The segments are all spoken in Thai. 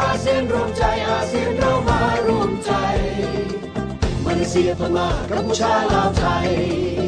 อาเซียนรวมใจอ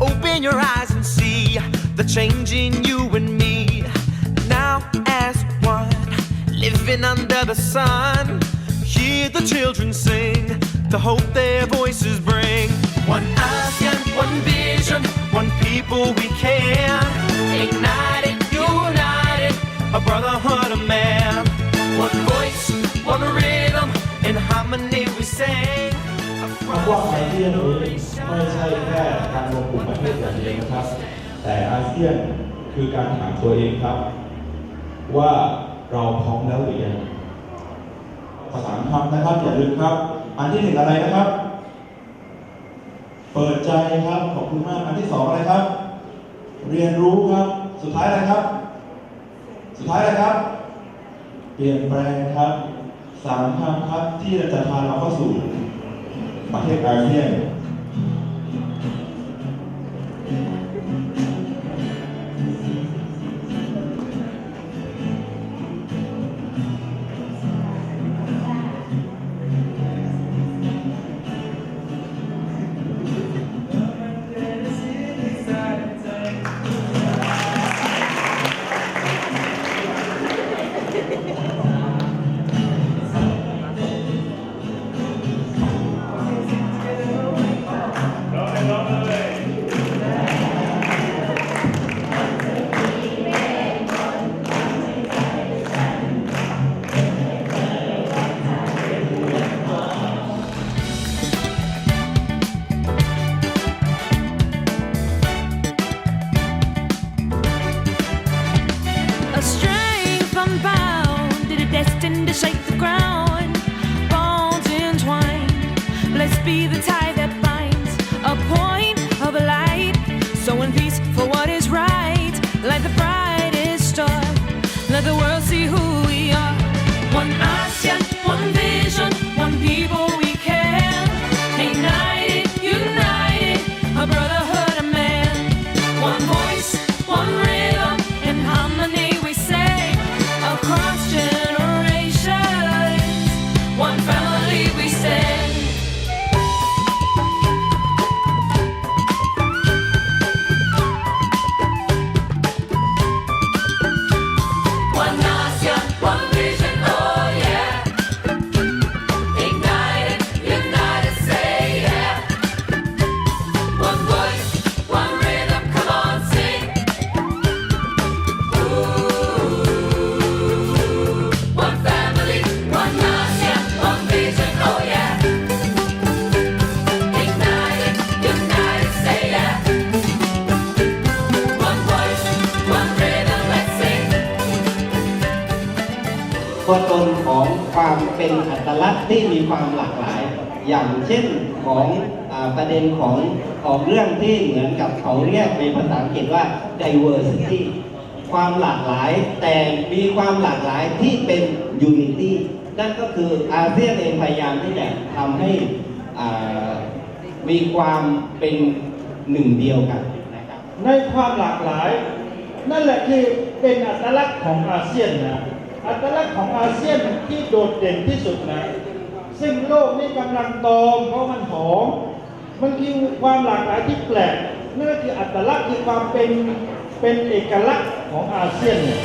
Open your eyes and see the change in you and me. Now, as one, living under the sun, hear the children sing the hope their voices bring. One ASEAN, one vision, one people we can. Ignited, united, a brotherhood of man. One voice, ว่าอาเซียนนี้ไม่ใช่แค่การรวมกลุ่มประเทศอย่างเดียวนะครับ แต่อาเซียนคือการถามตัวเองครับ ว่าเราพร้อมแล้วหรือยังภาษาคำนะครับอย่าลืมครับ อันที่หนึ่งอะไรนะครับ เปิดใจครับขอบคุณมากอันที่สองอะไรครับ เรียนรู้ครับ สุดท้ายอะไรครับ สุดท้ายอะไรครับ เปลี่ยนแปลงครับสามคำครับที่จะพาเราเข้าสู่ ประเทศอาเซียน be the tie that binds. A point of light, sowing peace for what is right. Like the brightest star, let the world see who we are. One ASEAN, เป็นอัตลักษณ์ที่มีความหลากหลาย อย่างเช่นของอประเด็นของของเรื่องที่เหมือนกับเขาเรียกในภาษาอังกฤษว่า diversity ความหลากหลายแต่มีความหลากหลายที่เป็น unity นั่นก็คืออาเซียนเองพยายามที่จะทำให้มีความเป็นหนึ่งเดียวกันนะครับในความหลากหลาย นั่นแหละคือเป็นอัตลักษณ์ของอาเซียนนะ อัตลักษณ์ของอาเซียนที่โดดเด่นที่สุดนะ ซึ่งโลกนี้กำลังโตมเพราะมันหอม มันคือความหลากหลายที่แปลกนั่นคืออัตลักษณ์คือความเป็นเป็นเอกลักษณ์ของอาเซียนเนี่ย